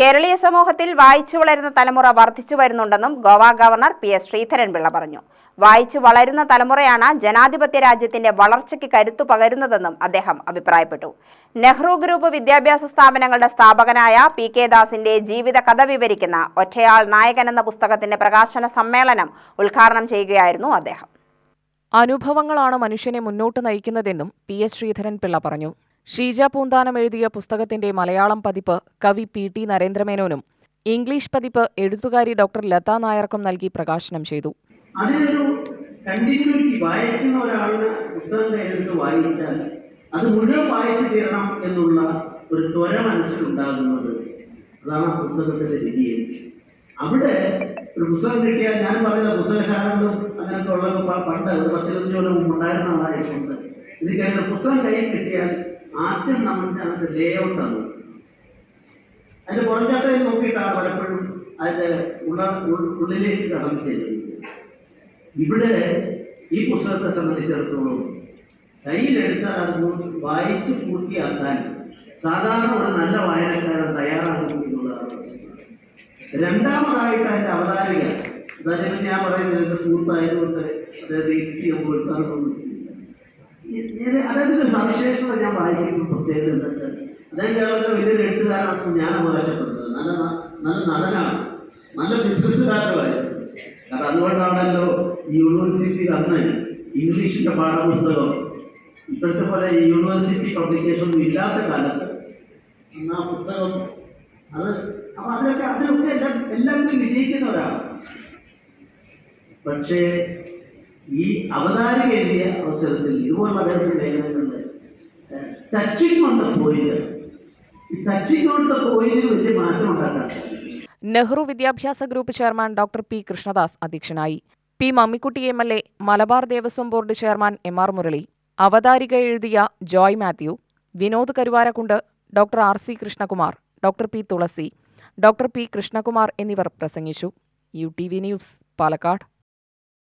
കേരളീയ സമൂഹത്തിൽ വായിച്ചു വളരുന്ന തലമുറ വർദ്ധിച്ചു വരുന്നുണ്ടെന്നും Goa governor P S Sreedharan Pillai പറഞ്ഞു. വായിച്ചു വളരുന്ന തലമുറയാണ് ജനാധിപത്യ രാജ്യത്തിന്റെ വളർച്ചയ്ക്ക് കരുത്തു പകരുന്നതെന്നും അദ്ദേഹം അഭിപ്രായപ്പെട്ടു. നെഹ്റു ഗ്രൂപ്പ് വിദ്യാഭ്യാസ സ്ഥാപനങ്ങളുടെ സ്ഥാപകനായ പി കെ ദാസിന്റെ ജീവിത കഥ വിവരിക്കുന്ന ഒറ്റയാൾ നായകൻ എന്ന പുസ്തകത്തിന്റെ പ്രകാശന സമ്മേളനം ഉദ്ഘാടനം ചെയ്യുകയായിരുന്നു അദ്ദേഹം. അനുഭവങ്ങളാണ് മനുഷ്യനെ മുന്നോട്ട് നയിക്കുന്നതെന്നും പി എസ് ശ്രീധരൻ പിള്ള പറഞ്ഞു. ഷീജ പൂന്താനം എഴുതിയ പുസ്തകത്തിന്റെ മലയാളം പതിപ്പ് കവി പി ടി നരേന്ദ്രമേനോനും ഇംഗ്ലീഷ് പതിപ്പ് എഴുത്തുകാരി ഡോക്ടർ ലതാ നായർക്കും നൽകി പ്രകാശനം ചെയ്തു. അതിനൊരു കണ്ടിന്യൂറ്റി വായിക്കുന്ന ഒരാളിന് പുസ്തകം കയ്യിലെടുത്ത് വായിച്ചാൽ അത് മുഴുവൻ വായിച്ചു തീരണം എന്നുള്ള ഒരു ത്വര മനസ്സിലുണ്ടാകുന്നത്. അതാണ് ആ പുസ്തകത്തിന്റെ വിജയം അവിടെ ഒരു പുസ്തകം കിട്ടിയാൽ ഞാൻ പറഞ്ഞ പുസ്തകശാലകളും അങ്ങനെയൊക്കെ ഉള്ള പണ്ട് ഒരു പത്തിരുപത്തി കൊല്ലം മുമ്പ് ഉണ്ടായിരുന്ന ആളായിട്ടുണ്ട് എനിക്ക് അതിന്റെ പുസ്തകം കയ്യിൽ കിട്ടിയാൽ ആദ്യം നമുക്ക് അതിന്റെ ലേ ആണ് അതിന്റെ പുറംചാട്ടയിൽ നോക്കിയിട്ടാണ് പലപ്പോഴും അതിന്റെ ഉള്ള ഉള്ളിലേക്ക് കടന്നു ചെല്ലുന്നത്. ഇവിടെ ഈ പുസ്തകത്തെ സംബന്ധിച്ചിടത്തോളം കയ്യിലെടുത്താൽ അത് വായിച്ചു പൂർത്തിയാക്കാൻ സാധാരണ ഒരു നല്ല വായനക്കാരൻ തയ്യാറാകുന്നു എന്നുള്ളതാണ് രണ്ടാമതായിട്ട് അതിന്റെ അവതാരിക. അതായത് ഞാൻ പറയുന്നത് എന്റെ സുഹൃത്തായതുകൊണ്ട് അതായത് ഇരുത്തി അതായത് സവിശേഷത ഞാൻ വായിക്കുമ്പോൾ പ്രത്യേകത എന്തൊക്കെ അദ്ദേഹം കേരളത്തിലെ വലിയൊരു എഴുത്തുകാരാണെന്ന് ഞാൻ അവകാശപ്പെടുന്നത്. നല്ല നല്ല നടനാണ്. നല്ല ബിസിനസ്സുകാരനുമായിരുന്നു കാരണം അതുകൊണ്ടാണല്ലോ യൂണിവേഴ്സിറ്റി അന്ന് ഇംഗ്ലീഷിന്റെ പാഠപുസ്തകം ഇപ്പോഴത്തെ പോലെ യൂണിവേഴ്സിറ്റി പബ്ലിക്കേഷൻ ഇല്ലാത്ത കാലത്ത് ആ പുസ്തകം അത് അപ്പൊ അതിലൊക്കെ അതിലൊക്കെ എല്ലാം എല്ലാത്തിലും വിജയിക്കുന്ന ഒരാളാണ്. പക്ഷേ ഈ അവതാരം എഴുതിയ അവസരത്തിൽ ഇതുപോലുള്ള അദ്ദേഹത്തിന്റെ ലേഖനങ്ങളുണ്ട്. ടച്ചിങ് പോയി പോയിന്റ് ഈ ടച്ചിങ് പോയിന്റ് വലിയ മാറ്റം ഉണ്ടാക്കാൻ സാധിക്കും. നെഹ്റു വിദ്യാഭ്യാസ group chairman doctor P Krishnadas അധ്യക്ഷനായി. P Mammikutty M L A Malabar Devaswom board chairman M R Murali അവതാരിക എഴുതിയ Joy Mathew Vinod Karuvarakundu doctor R C Krishnakumar doctor P Thulasi doctor P Krishnakumar എന്നിവർ പ്രസംഗിച്ചു. U T V news Palakkad.